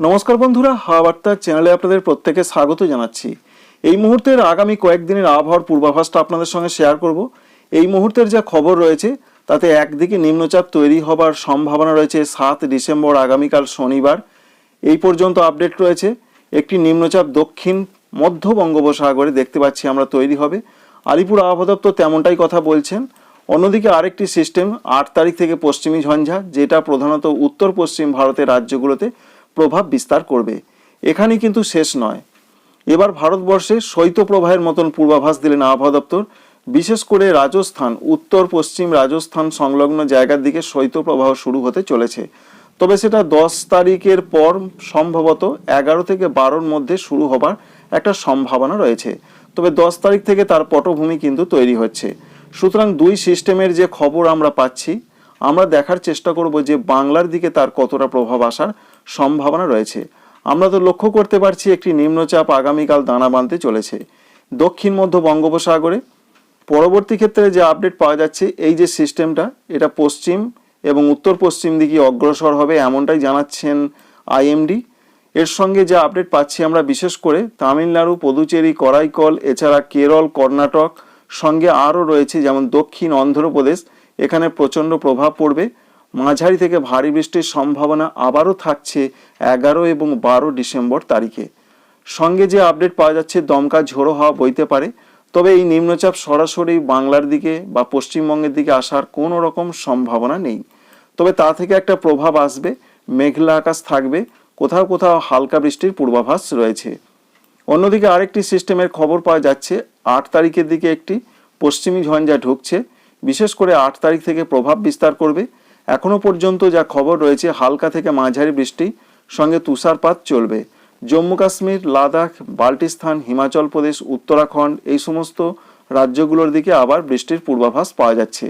নমস্কার বন্ধুরা, হাওয়া চ্যানেলে আপনাদের প্রত্যেকে স্বাগত জানাচ্ছি। এই মুহূর্তের আগামী কয়েকদিনের আবহাওয়ার পূর্বাভাসটা আপনাদের সঙ্গে শেয়ার করব। এই মুহূর্তের যা খবর রয়েছে, তাতে একদিকে নিম্নচাপ তৈরি হবার সম্ভাবনা রয়েছে সাত ডিসেম্বর, আগামীকাল শনিবার। এই পর্যন্ত আপডেট রয়েছে। একটি নিম্নচাপ দক্ষিণ মধ্য বঙ্গোপসাগরে দেখতে পাচ্ছি আমরা তৈরি হবে। আলিপুর আবহাওয়া দপ্তর তেমনটাই কথা বলছেন। অন্যদিকে আরেকটি সিস্টেম, আট তারিখ থেকে পশ্চিমী ঝঞ্ঝা, যেটা প্রধানত উত্তর পশ্চিম ভারতের রাজ্যগুলোতে প্রভাব বিস্তার করবে। এখানে কিন্তু শেষ নয়। এবার ভারতবর্ষে শৈত্যপ্রবাহের মতন পূর্বাভাস দিলেন আবহাওয়া দপ্তর। বিশেষ করে রাজস্থান, উত্তর, পশ্চিম রাজস্থান সংলগ্ন জায়গার দিকে শৈত্যপ্রবাহ শুরু হতে চলেছে। তবে সেটা দশ তারিখের পর সম্ভবত এগারো থেকে বারোর মধ্যে শুরু হবার একটা সম্ভাবনা রয়েছে। তবে দশ তারিখ থেকে তার পটভূমি কিন্তু তৈরি হচ্ছে। সুতরাং দুই সিস্টেমের যে খবর আমরা পাচ্ছি, আমরা দেখার চেষ্টা করব যে বাংলার দিকে তার কতটা প্রভাব আসার সম্ভাবনা রয়েছে। আমরা তো লক্ষ্য করতে পারছি একটি নিম্নচাপ আগামীকাল দানা বাঁধতে চলেছে। দক্ষিণ মধ্য বঙ্গোপসাগরে পরবর্তী ক্ষেত্রে যে আপডেট পাওয়া যাচ্ছে, এই যে সিস্টেমটা, এটা পশ্চিম এবং উত্তর পশ্চিম দিকে অগ্রসর হবে এমনটাই জানাচ্ছেন আইএমডি। এর সঙ্গে যে আপডেট পাচ্ছি আমরা বিশেষ করে তামিলনাড়ু, পদুচেরি, করাইকল, এছাড়া কেরল, কর্ণাটক সঙ্গে আরও রয়েছে যেমন দক্ষিণ অন্ধ্রপ্রদেশ। এখানে প্রচণ্ড প্রভাব পড়বে। মাঝারি থেকে ভারী বৃষ্টির সম্ভাবনা আবারও থাকছে এগারো এবং বারো ডিসেম্বর তারিখে। সঙ্গে যে আপডেট পাওয়া যাচ্ছে, দমকা ঝোড়ো হওয়া বইতে পারে। তবে এই নিম্নচাপ সরাসরি বাংলার দিকে বা পশ্চিমবঙ্গের দিকে আসার কোনো রকম সম্ভাবনা নেই। তবে তা থেকে একটা প্রভাব আসবে, মেঘলা আকাশ থাকবে, কোথাও কোথাও হালকা বৃষ্টির পূর্বাভাস রয়েছে। অন্যদিকে আরেকটি সিস্টেমের খবর পাওয়া যাচ্ছে, আট তারিখের দিকে একটি পশ্চিমী ঝঞ্ঝা ঢুকছে। বিশেষ করে আট তারিখ থেকে প্রভাব বিস্তার করবে। এখনও পর্যন্ত যা খবর রয়েছে, হালকা থেকে মাঝারি বৃষ্টি, সঙ্গে তুষারপাত চলবে। জম্মু কাশ্মীর, লাদাখ বাল্টিস্তান হিমাচল প্রদেশ, উত্তরাখণ্ড, এই সমস্ত রাজ্যগুলোর দিকে আবার বৃষ্টির পূর্বাভাস পাওয়া যাচ্ছে।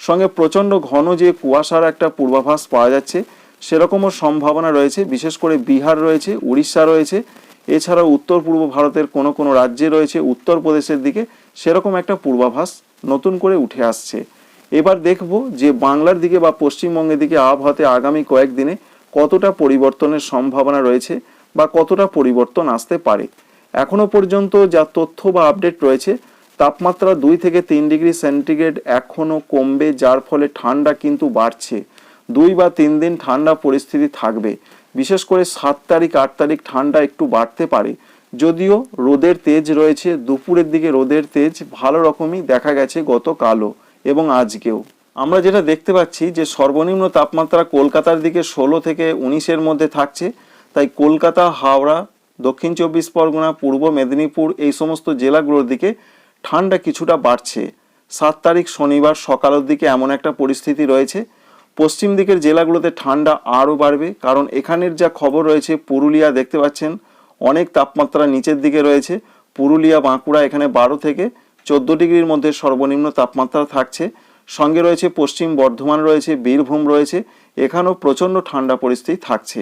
সঙ্গে প্রচণ্ড ঘন যে কুয়াশার একটা পূর্বাভাস পাওয়া যাচ্ছে, সেরকমও সম্ভাবনা রয়েছে। বিশেষ করে বিহার রয়েছে, উড়িষ্যা রয়েছে, এছাড়াও উত্তর পূর্ব ভারতের কোনো কোনো রাজ্যে রয়েছে উত্তরপ্রদেশের দিকে সেরকম একটা পূর্বাভাস নতুন করে উঠে আসছে। এবার দেখব যে বাংলার দিকে বা পশ্চিমবঙ্গের দিকে আবহাওয়াতে আগামী কয়েকদিনে কতটা পরিবর্তনের সম্ভাবনা রয়েছে বা কতটা পরিবর্তন আসতে পারে। এখনও পর্যন্ত যা তথ্য বা আপডেট রয়েছে, তাপমাত্রা দুই থেকে তিন ডিগ্রি সেন্টিগ্রেড এখনও কমবে, যার ফলে ঠান্ডা কিন্তু বাড়ছে। দুই বা তিন দিন ঠান্ডা পরিস্থিতি থাকবে। বিশেষ করে সাত তারিখ, আট তারিখ ঠান্ডা একটু বাড়তে পারে। যদিও রোদের তেজ রয়েছে, দুপুরের দিকে রোদের তেজ ভালো রকমই দেখা গেছে গতকালও। এবং আজকেও। আমরা যেটা দেখতে পাচ্ছি যে সর্বনিম্ন তাপমাত্রা কলকাতার দিকে ষোলো থেকে উনিশের মধ্যে থাকছে। তাই কলকাতা, হাওড়া, দক্ষিণ চব্বিশ পরগনা, পূর্ব মেদিনীপুর এই সমস্ত জেলাগুলোর দিকে ঠান্ডা কিছুটা বাড়ছে। সাত তারিখ শনিবার সকালের দিকে এমন একটা পরিস্থিতি রয়েছে? পশ্চিম দিকের জেলাগুলোতে ঠান্ডা আরও বাড়বে। কারণ এখানের যা খবর রয়েছে, পুরুলিয়া দেখতে পাচ্ছেন, অনেক তাপমাত্রা নিচের দিকে রয়েছে। পুরুলিয়া, বাঁকুড়া এখানে বারো থেকে চোদ্দ ডিগ্রির মধ্যে সর্বনিম্ন তাপমাত্রা থাকছে। সঙ্গে রয়েছে পশ্চিম বর্ধমান রয়েছে, বীরভূম রয়েছে, এখানেও প্রচণ্ড ঠান্ডা পরিস্থিতি থাকছে।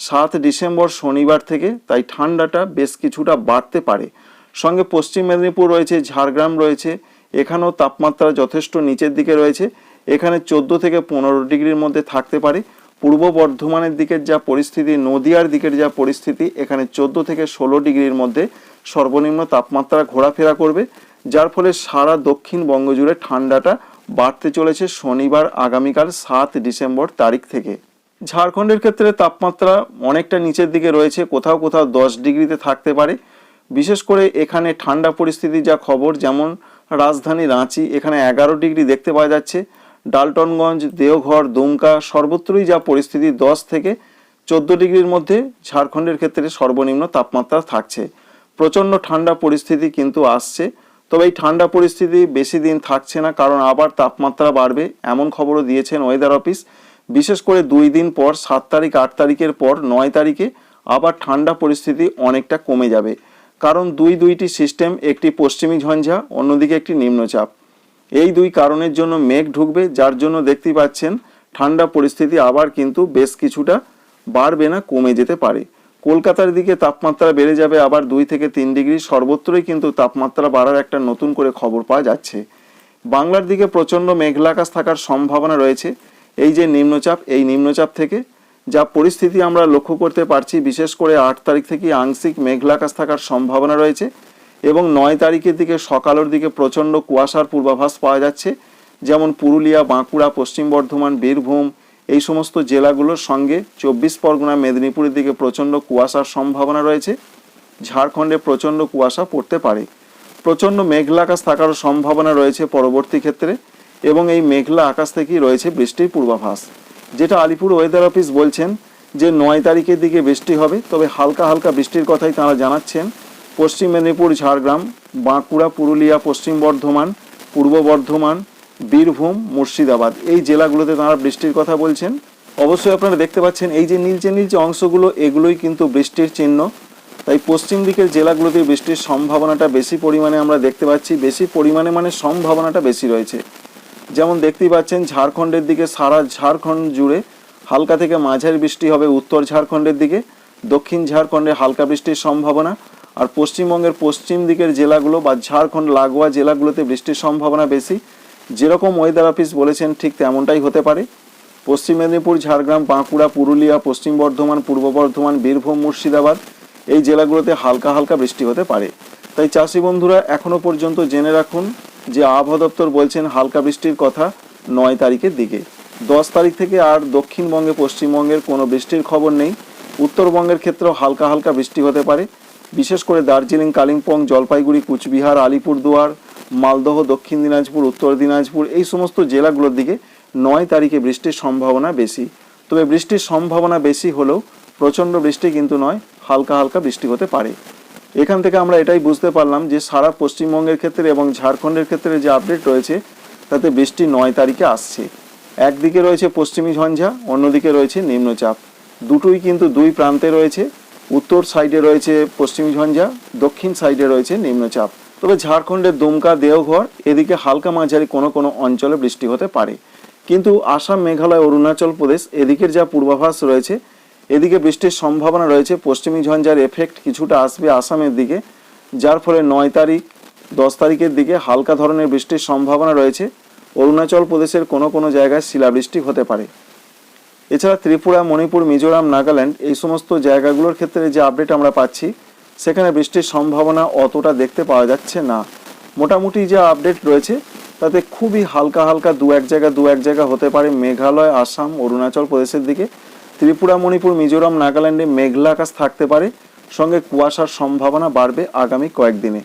সাত ডিসেম্বর শনিবার থেকে তাই ঠান্ডাটা বেশ কিছুটা বাড়তে পারে। সঙ্গে পশ্চিম মেদিনীপুর রয়েছে, ঝাড়গ্রাম রয়েছে, এখানেও তাপমাত্রা যথেষ্ট নিচের দিকে রয়েছে। এখানে চোদ্দ থেকে পনেরো ডিগ্রির মধ্যে থাকতে পারে। পূর্ব বর্ধমানের দিকের যা পরিস্থিতি, নদিয়ার দিকের যা পরিস্থিতি, এখানে চোদ্দ থেকে ষোলো ডিগ্রির মধ্যে সর্বনিম্ন তাপমাত্রা ঘোরাফেরা করবে। যার ফলে সারা দক্ষিণ বঙ্গ জুড়ে ঠান্ডাটা বাড়তে চলেছে শনিবার আগামীকাল সাত ডিসেম্বর তারিখ থেকে। ঝাড়খণ্ডের ক্ষেত্রে তাপমাত্রা অনেকটা নিচের দিকে রয়েছে, কোথাও কোথাও দশ ডিগ্রিতে থাকতে পারে। বিশেষ করে এখানে ঠান্ডা পরিস্থিতি যা খবর, যেমন রাজধানী রাঁচি, এখানে এগারো ডিগ্রি দেখতে পাওয়া যাচ্ছে। ডালটনগঞ্জ, দেওঘর, দুমকা, সর্বত্রই যা পরিস্থিতি দশ থেকে চোদ্দ ডিগ্রির মধ্যে, ঝাড়খণ্ডের ক্ষেত্রে সর্বনিম্ন তাপমাত্রা থাকছে। প্রচণ্ড ঠান্ডা পরিস্থিতি কিন্তু আসছে। তবে এই ঠান্ডা পরিস্থিতি বেশি দিন থাকছে না, কারণ আবার তাপমাত্রা বাড়বে, এমন খবরও দিয়েছেন ওয়েদার অফিস বিশেষ করে দুই দিন পর, সাত তারিখ, আট তারিখের পর, নয় তারিখে আবার ঠান্ডা পরিস্থিতি অনেকটা কমে যাবে। কারণ দুই দুইটি সিস্টেম একটি পশ্চিমী ঝঞ্ঝা, অন্যদিকে একটি নিম্নচাপ। এই দুই কারণের জন্য মেঘ ঢুকবে, যার জন্য দেখতেই পাচ্ছেন ঠান্ডা পরিস্থিতি আবার কিন্তু বেশ কিছুটা বাড়বে না, কমে যেতে পারে। কলকাতার দিকে তাপমাত্রা বেড়ে যাবে আবার দুই থেকে তিন ডিগ্রি। সর্বত্রই কিন্তু তাপমাত্রা বাড়ার একটা নতুন করে খবর পাওয়া যাচ্ছে। বাংলার দিকে প্রচণ্ড মেঘলা আকাশ থাকার সম্ভাবনা রয়েছে। এই যে নিম্নচাপ, এই নিম্নচাপ থেকে যা পরিস্থিতি আমরা লক্ষ্য করতে পারছি, বিশেষ করে আট তারিখ থেকে আংশিক মেঘলা আকাশ থাকার সম্ভাবনা রয়েছে এবং নয় তারিখের দিকে সকালের দিকে প্রচণ্ড কুয়াশার পূর্বাভাস পাওয়া যাচ্ছে। যেমন পুরুলিয়া, বাঁকুড়া, পশ্চিম বর্ধমান, বীরভূম এই সমস্ত জেলাগুলোর সঙ্গে চব্বিশ পরগনা মেদিনীপুরের দিকে প্রচণ্ড কুয়াশার সম্ভাবনা রয়েছে। ঝাড়খণ্ডে প্রচণ্ড কুয়াশা পড়তে পারে। প্রচণ্ড মেঘলা আকাশ থাকারও সম্ভাবনা রয়েছে পরবর্তী ক্ষেত্রে এবং এই মেঘলা আকাশ থেকেই রয়েছে বৃষ্টির পূর্বাভাস। যেটা আলিপুর ওয়েদার অফিস বলছেন যে, নয় তারিখের দিকে বৃষ্টি হবে, তবে হালকা হালকা বৃষ্টির কথাই তারা জানাচ্ছেন। পশ্চিম মেদিনীপুর, ঝাড়গ্রাম, বাঁকুড়া, পুরুলিয়া, পশ্চিম বর্ধমান, পূর্ব বর্ধমান বীরভূম, মুর্শিদাবাদ, এই জেলাগুলোতে তারা বৃষ্টির কথা বলছেন। অবশ্যই আপনারা দেখতে পাচ্ছেন, এই যে নীলচে নীলচে অংশগুলো, এগুলোই কিন্তু বৃষ্টির চিহ্ন। তাই পশ্চিম দিকের জেলাগুলোতে বৃষ্টির সম্ভাবনাটা বেশি পরিমাণে আমরা দেখতে পাচ্ছি। বেশি পরিমাণে মানে সম্ভাবনাটা বেশি রয়েছে। যেমন দেখতেই পাচ্ছেন, ঝাড়খণ্ডের দিকে সারা ঝাড়খণ্ড জুড়ে হালকা থেকে মাঝারি বৃষ্টি হবে উত্তর ঝাড়খণ্ডের দিকে। দক্ষিণ ঝাড়খণ্ডে হালকা বৃষ্টির সম্ভাবনা। আর পশ্চিমবঙ্গের পশ্চিম দিকের জেলাগুলো বা ঝাড়খণ্ড লাগোয়া জেলাগুলোতে বৃষ্টির সম্ভাবনা বেশি। যেরকম ওয়েদার অফিস বলেছেন ঠিক তেমনটাই হতে পারে। পশ্চিম মেদিনীপুর, ঝাড়গ্রাম, বাঁকুড়া, পুরুলিয়া, পশ্চিম বর্ধমান, পূর্ব বর্ধমান, বীরভূম, মুর্শিদাবাদ এই জেলাগুলোতে হালকা হালকা বৃষ্টি হতে পারে। তাই চাষি বন্ধুরা, এখনও পর্যন্ত জেনে রাখুন যে আবহাওয়া দপ্তর বলছেন হালকা বৃষ্টির কথা নয় তারিখের দিকে। দশ তারিখ থেকে আর দক্ষিণবঙ্গে, পশ্চিমবঙ্গের কোনো বৃষ্টির খবর নেই। উত্তরবঙ্গের ক্ষেত্রেও হালকা হালকা বৃষ্টি হতে পারে। বিশেষ করে দার্জিলিং, কালিম্পং, জলপাইগুড়ি, কুচবিহার, আলিপুরদুয়ার মালদহ, দক্ষিণ দিনাজপুর, উত্তর দিনাজপুর, এই সমস্ত জেলাগুলোর দিকে নয় তারিখে বৃষ্টির সম্ভাবনা বেশি। তবে বৃষ্টির সম্ভাবনা বেশি হলেও প্রচণ্ড বৃষ্টি কিন্তু নয়, হালকা হালকা বৃষ্টি হতে পারে। এখান থেকে আমরা এটাই বুঝতে পারলাম যে সারা পশ্চিমবঙ্গের ক্ষেত্রে এবং ঝাড়খণ্ডের ক্ষেত্রে যে আপডেট রয়েছে, তাতে বৃষ্টি নয় তারিখে আসছে। একদিকে রয়েছে পশ্চিমী ঝঞ্ঝা, অন্যদিকে রয়েছে নিম্নচাপ। দুটোই কিন্তু দুই প্রান্তে রয়েছে। উত্তর সাইডে রয়েছে পশ্চিমী ঝঞ্ঝা, দক্ষিণ সাইডে রয়েছে নিম্নচাপ। তবে ঝাড়খণ্ডের দুমকা দেওঘর, এদিকে হালকা মাঝারি কোনো কোনো অঞ্চলে বৃষ্টি হতে পারে। কিন্তু আসাম, মেঘালয়, অরুণাচল প্রদেশ এদিকের যা পূর্বাভাস রয়েছে, এদিকে বৃষ্টির সম্ভাবনা রয়েছে। পশ্চিমী ঝঞ্ঝার এফেক্ট কিছুটা আসবে আসামের দিকে, যার ফলে নয় তারিখ, দশ তারিখের দিকে হালকা ধরনের বৃষ্টির সম্ভাবনা রয়েছে। অরুণাচল প্রদেশের কোনো কোনো জায়গায় শিলাবৃষ্টি হতে পারে। এছাড়া ত্রিপুরা, মণিপুর, মিজোরাম, নাগাল্যান্ড এই সমস্ত জায়গাগুলোর ক্ষেত্রে যে আপডেট আমরা পাচ্ছি সেখানে বৃষ্টির সম্ভাবনা অতটা দেখতে পাওয়া যাচ্ছে না। মোটামুটি যে আপডেট রয়েছে, তাতে খুবই হালকা হালকা দু এক জায়গা, দু এক জায়গা হতে পারে মেঘালয়, আসাম, অরুণাচল প্রদেশের দিকে। ত্রিপুরা, মণিপুর, মিজোরাম, নাগাল্যান্ডে মেঘলা আকাশ থাকতে পারে। সঙ্গে কুয়াশার সম্ভাবনা বাড়বে আগামী কয়েকদিনে।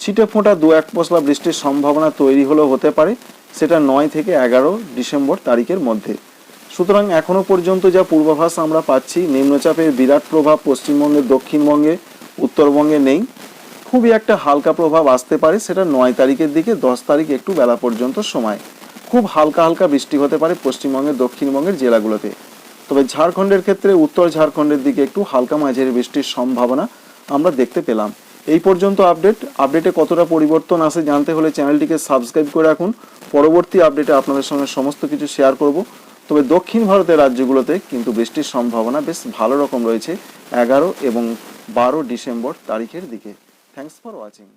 ছিটে ফোঁটা দু এক পশলা বৃষ্টির সম্ভাবনা তৈরি হলেও হতে পারে, সেটা নয় থেকে এগারো ডিসেম্বর তারিখের মধ্যে। সুতরাং এখনও পর্যন্ত যা পূর্বাভাস আমরা পাচ্ছি, নিম্নচাপের বিরাট প্রভাব পশ্চিমবঙ্গের দক্ষিণবঙ্গে উত্তরবঙ্গে নেই। খুবই একটা হালকা প্রভাব আসতে পারে সেটা নয় তারিখের দিকে, দশ তারিখ একটু বেলা পর্যন্ত সময়। খুব হালকা হালকা বৃষ্টি হতে পারে পশ্চিমবঙ্গের, দক্ষিণবঙ্গের জেলাগুলোতে। তবে ঝাড়খণ্ডের ক্ষেত্রে উত্তর ঝাড়খণ্ডের দিকে একটু হালকা মাঝারি বৃষ্টির সম্ভাবনা আমরা দেখতে পেলাম। এই পর্যন্ত আপডেট। আপডেটে কতটা পরিবর্তন আসে জানতে হলে চ্যানেলটিকে সাবস্ক্রাইব করে রাখুন। পরবর্তী আপডেটে আপনাদের সঙ্গে সমস্ত কিছু শেয়ার করব। তবে দক্ষিণ ভারতের রাজ্যগুলোতে কিন্তু বৃষ্টির সম্ভাবনা বেশ ভালো রকম রয়েছে। এগারো এবং বারো ডিসেম্বর তারিখের দিকে। Thanks for watching